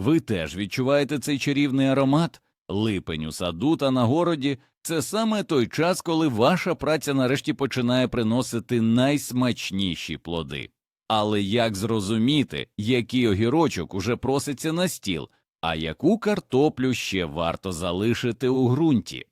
Ви теж відчуваєте цей чарівний аромат? Липень у саду та на городі це саме той час, коли ваша праця нарешті починає приносити найсмачніші плоди. Але як зрозуміти, який огірочок уже проситься на стіл, а яку картоплю ще варто залишити у ґрунті?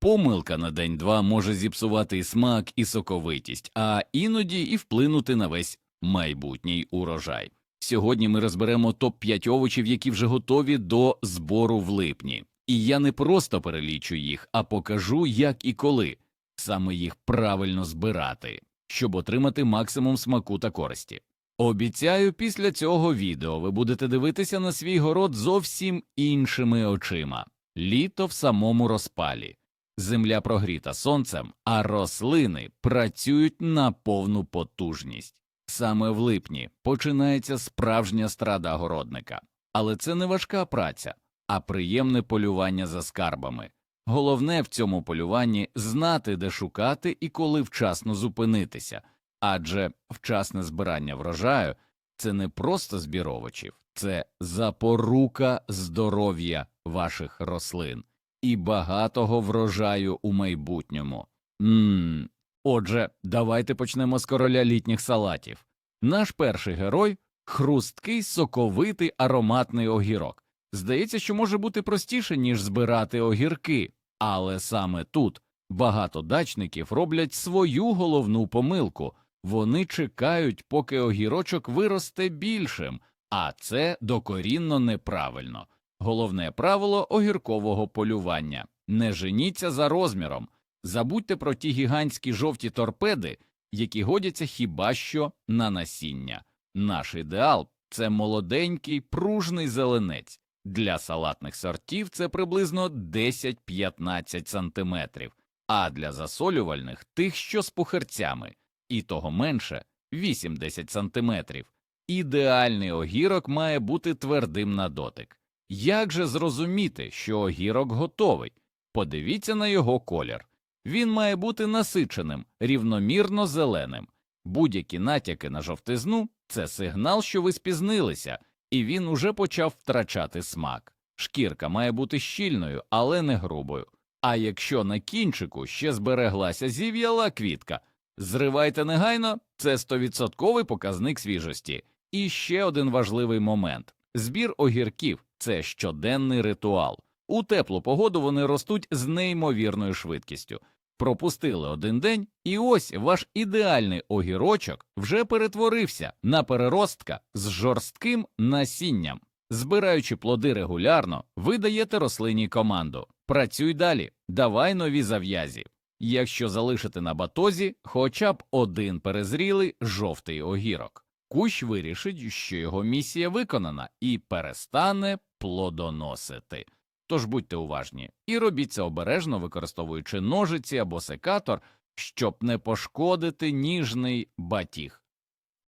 Помилка на день-два може зіпсувати і смак, і соковитість, а іноді і вплинути на весь майбутній урожай. Сьогодні ми розберемо топ-5 овочів, які вже готові до збору в липні. І я не просто перелічу їх, а покажу, як і коли саме їх правильно збирати, щоб отримати максимум смаку та користі. Обіцяю, після цього відео ви будете дивитися на свій город зовсім іншими очима. Літо в самому розпалі, земля прогріта сонцем, а рослини працюють на повну потужність. Саме в липні починається справжня страда городника. Але це не важка праця, а приємне полювання за скарбами. Головне в цьому полюванні знати, де шукати і коли вчасно зупинитися, адже вчасне збирання врожаю це не просто збір овочів, це запорука здоров'я ваших рослин і багатого врожаю у майбутньому. Ммм. Отже, давайте почнемо з короля літніх салатів. Наш перший герой хрусткий, соковитий ароматний огірок. Здається, що може бути простіше, ніж збирати огірки, але саме тут багато дачників роблять свою головну помилку вони чекають, поки огірочок виросте більшим, а це докорінно неправильно. Головне правило огіркового полювання не женіться за розміром, забудьте про ті гігантські жовті торпеди, які годяться хіба що на насіння. Наш ідеал це молоденький пружний зеленець. Для салатних сортів це приблизно 10-15 сантиметрів, а для засолювальних тих, що з пухирцями, і того менше 8-10 сантиметрів. Ідеальний огірок має бути твердим на дотик. Як же зрозуміти, що огірок готовий? Подивіться на його колір. Він має бути насиченим, рівномірно зеленим. Будь-які натяки на жовтизну це сигнал, що ви спізнилися, і він уже почав втрачати смак. Шкірка має бути щільною, але не грубою. А якщо на кінчику ще збереглася зів'яла квітка, зривайте негайно, це стовідсотковий показник свіжості. І ще один важливий момент збір огірків це щоденний ритуал. У теплу погоду вони ростуть з неймовірною швидкістю. Пропустили один день, і ось ваш ідеальний огірочок вже перетворився на переростка з жорстким насінням. Збираючи плоди регулярно, ви даєте рослині команду. Працюй далі, давай нові зав'язі. Якщо залишити на батозі хоча б один перезрілий жовтий огірок, кущ вирішить, що його місія виконана і перестане плодоносити. Тож будьте уважні і робіть це обережно, використовуючи ножиці або секатор, щоб не пошкодити ніжний батіг.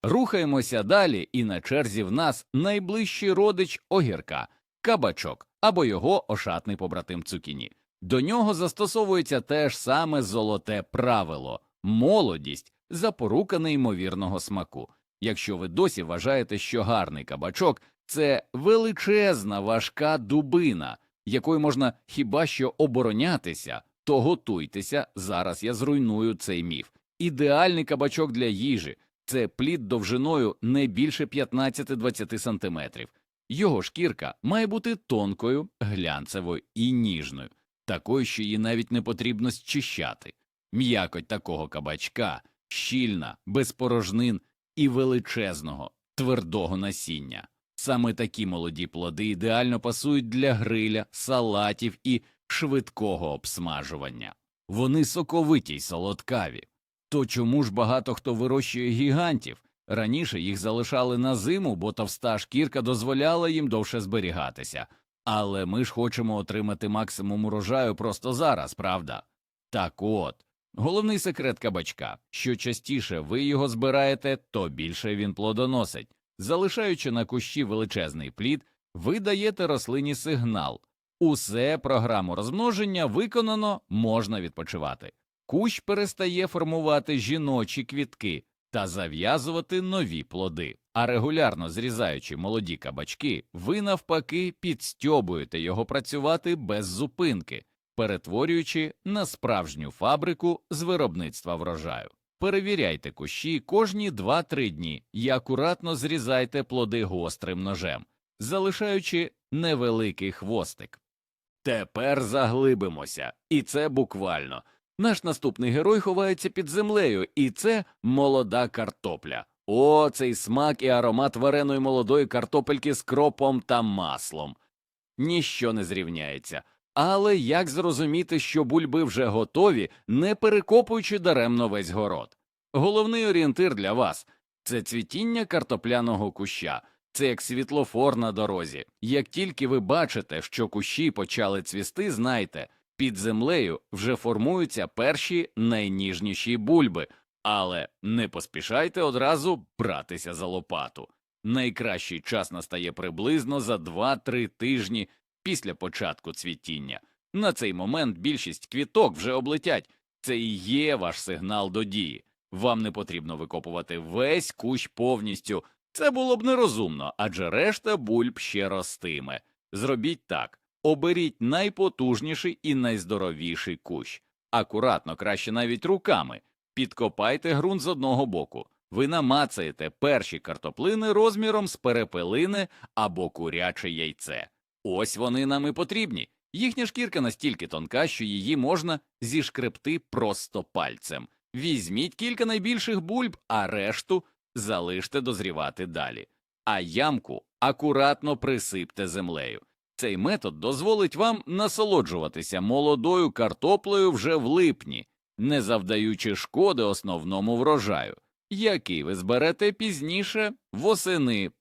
Рухаємося далі, і на черзі в нас найближчий родич огірка кабачок або його ошатний побратим цукіні. До нього застосовується те ж саме золоте правило молодість запорука неймовірного смаку. Якщо ви досі вважаєте, що гарний кабачок це величезна важка дубина, якою можна хіба що оборонятися, то готуйтеся, зараз я зруйную цей міф. Ідеальний кабачок для їжі це плід довжиною не більше 15-20 сантиметрів. Його шкірка має бути тонкою, глянцевою і ніжною, такою, що її навіть не потрібно зчищати. М'якоть такого кабачка щільна, без порожнин і величезного, твердого насіння. Саме такі молоді плоди ідеально пасують для гриля, салатів і швидкого обсмажування. Вони соковиті й солодкаві. То чому ж багато хто вирощує гігантів? Раніше їх залишали на зиму, бо товста шкірка дозволяла їм довше зберігатися. Але ми ж хочемо отримати максимум урожаю просто зараз, правда? Так от, головний секрет кабачка що частіше ви його збираєте, то більше він плодоносить. Залишаючи на кущі величезний плід, ви даєте рослині сигнал усе програму розмноження виконано, можна відпочивати. Кущ перестає формувати жіночі квітки, та зав'язувати нові плоди. А регулярно зрізаючи молоді кабачки, ви навпаки підстьобуєте його працювати без зупинки, перетворюючи на справжню фабрику з виробництва врожаю. Перевіряйте кущі кожні 2-3 дні і акуратно зрізайте плоди гострим ножем, залишаючи невеликий хвостик. Тепер заглибимося, і це буквально. Наш наступний герой ховається під землею, і це молода картопля. О, цей смак і аромат вареної молодої картопельки з кропом та маслом. Ніщо не зрівняється. Але як зрозуміти, що бульби вже готові, не перекопуючи даремно весь город? Головний орієнтир для вас це цвітіння картопляного куща, це як світлофор на дорозі. Як тільки ви бачите, що кущі почали цвісти, знайте, під землею вже формуються перші найніжніші бульби, але не поспішайте одразу братися за лопату. Найкращий час настає приблизно за 2-3 тижні після початку цвітіння. На цей момент більшість квіток вже облетять. Це і є ваш сигнал до дії. Вам не потрібно викопувати весь кущ повністю. Це було б нерозумно, адже решта бульб ще ростиме. Зробіть так: оберіть найпотужніший і найздоровіший кущ. Акуратно, краще навіть руками. Підкопайте ґрунт з одного боку. Ви намацаєте перші картоплини розміром з перепелини або куряче яйце. Ось вони нам і потрібні. Їхня шкірка настільки тонка, що її можна зішкребти просто пальцем. Візьміть кілька найбільших бульб, а решту залиште дозрівати далі. А ямку акуратно присипте землею. Цей метод дозволить вам насолоджуватися молодою картоплею вже в липні, не завдаючи шкоди основному врожаю, який ви зберете пізніше восени.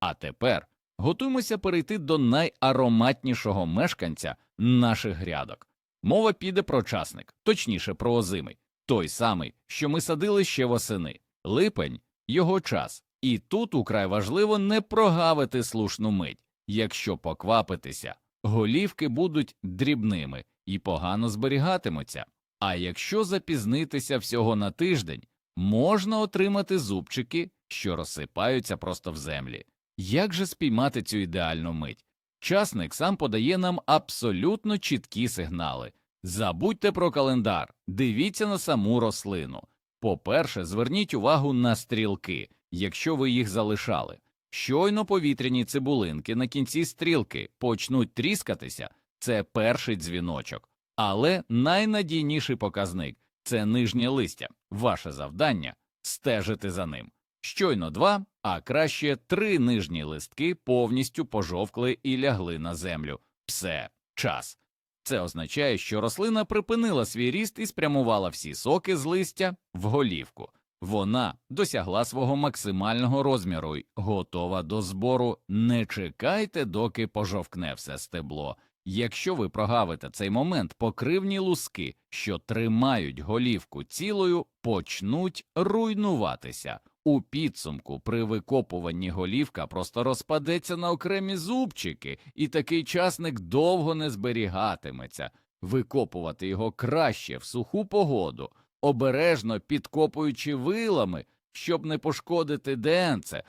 А тепер готуємося перейти до найароматнішого мешканця наших грядок. Мова піде про часник, точніше про озимий, той самий, що ми садили ще восени. Липень його час, і тут украй важливо не прогавити слушну мить. Якщо поквапитися, голівки будуть дрібними і погано зберігатимуться. А якщо запізнитися всього на тиждень, можна отримати зубчики, що розсипаються просто в землі. Як же спіймати цю ідеальну мить? Часник сам подає нам абсолютно чіткі сигнали. Забудьте про календар, дивіться на саму рослину. По-перше, зверніть увагу на стрілки, якщо ви їх залишали. Щойно повітряні цибулинки на кінці стрілки почнуть тріскатися, це перший дзвіночок. Але найнадійніший показник це нижнє листя. Ваше завдання стежити за ним. Щойно два, а краще три нижні листки повністю пожовкли і лягли на землю. Все, час. Це означає, що рослина припинила свій ріст і спрямувала всі соки з листя в голівку. Вона досягла свого максимального розміру й готова до збору. Не чекайте, доки пожовкне все стебло. Якщо ви прогавите цей момент, покривні луски, що тримають голівку цілою, почнуть руйнуватися. У підсумку при викопуванні голівка просто розпадеться на окремі зубчики, і такий часник довго не зберігатиметься. Викопувати його краще в суху погоду, обережно підкопуючи вилами, щоб не пошкодити денце.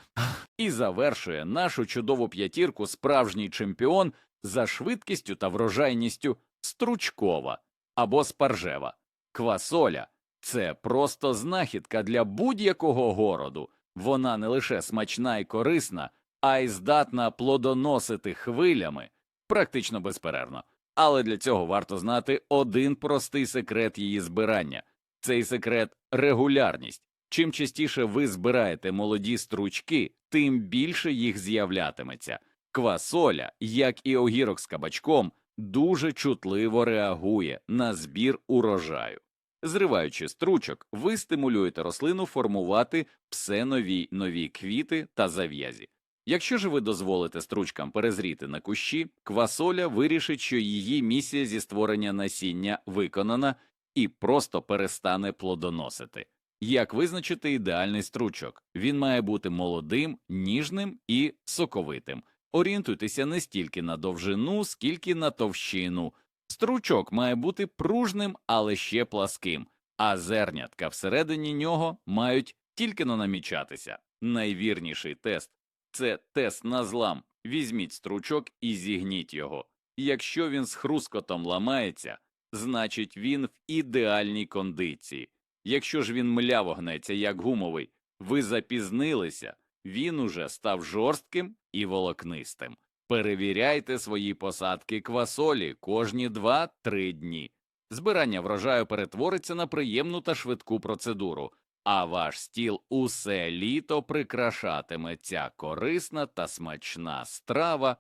І завершує нашу чудову п'ятірку справжній чемпіон за швидкістю та врожайністю стручкова або спаржева. Квасоля це просто знахідка для будь-якого городу. Вона не лише смачна і корисна, а й здатна плодоносити хвилями практично безперервно. Але для цього варто знати один простий секрет її збирання цей секрет регулярність. Чим частіше ви збираєте молоді стручки, тим більше їх з'являтиметься. Квасоля, як і огірок з кабачком, дуже чутливо реагує на збір урожаю. Зриваючи стручок, ви стимулюєте рослину формувати все нові нові квіти та зав'язі. Якщо ж ви дозволите стручкам перезріти на кущі, квасоля вирішить, що її місія зі створення насіння виконана і просто перестане плодоносити. Як визначити ідеальний стручок? Він має бути молодим, ніжним і соковитим. Орієнтуйтеся не стільки на довжину, скільки на товщину. Стручок має бути пружним, але ще пласким, а зернятка всередині нього мають тільки намічатися. Найвірніший тест це тест на злам. Візьміть стручок і зігніть його. Якщо він з хрускотом ламається, значить він в ідеальній кондиції. Якщо ж він мляво гнеться, як гумовий, ви запізнилися, він уже став жорстким і волокнистим. Перевіряйте свої посадки квасолі кожні 2-3 дні. Збирання врожаю перетвориться на приємну та швидку процедуру, а ваш стіл усе літо прикрашатиме ця корисна та смачна страва.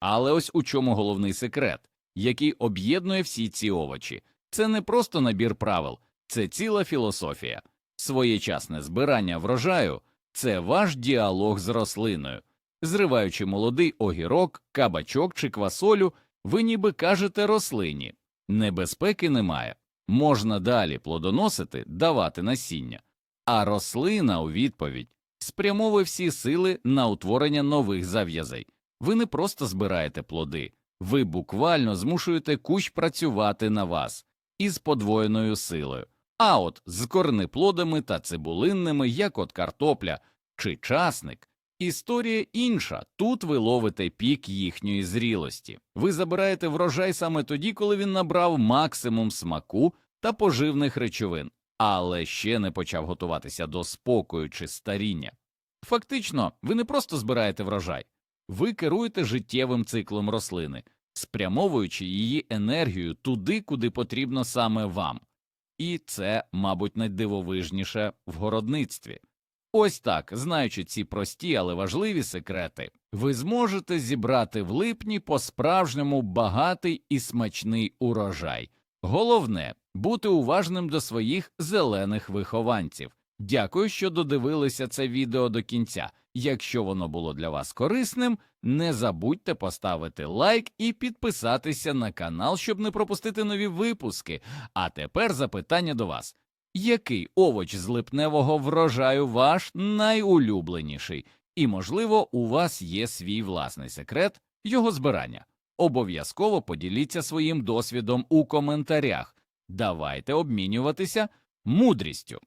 Але ось у чому головний секрет, який об'єднує всі ці овочі. Це не просто набір правил, це ціла філософія. Своєчасне збирання врожаю це ваш діалог з рослиною. Зриваючи молодий огірок, кабачок чи квасолю, ви ніби кажете рослині небезпеки немає, можна далі плодоносити, давати насіння. А рослина у відповідь спрямовує всі сили на утворення нових зав'язей. Ви не просто збираєте плоди, ви буквально змушуєте кущ працювати на вас із подвоєною силою. А от з корнеплодами та цибулинними, як от картопля чи часник, історія інша. Тут ви ловите пік їхньої зрілості. Ви забираєте врожай саме тоді, коли він набрав максимум смаку та поживних речовин, але ще не почав готуватися до спокою чи старіння. Фактично, ви не просто збираєте врожай, ви керуєте життєвим циклом рослини, спрямовуючи її енергію туди, куди потрібно саме вам. І це, мабуть, найдивовижніше в городництві. Ось так, знаючи ці прості, але важливі секрети, ви зможете зібрати в липні по справжньому багатий і смачний урожай. Головне бути уважним до своїх зелених вихованців. Дякую, що додивилися це відео до кінця. Якщо воно було для вас корисним, не забудьте поставити лайк і підписатися на канал, щоб не пропустити нові випуски. А тепер запитання до вас. Який овоч з липневого врожаю ваш найулюбленіший? І, можливо, у вас є свій власний секрет його збирання. Обов'язково поділіться своїм досвідом у коментарях. Давайте обмінюватися мудрістю.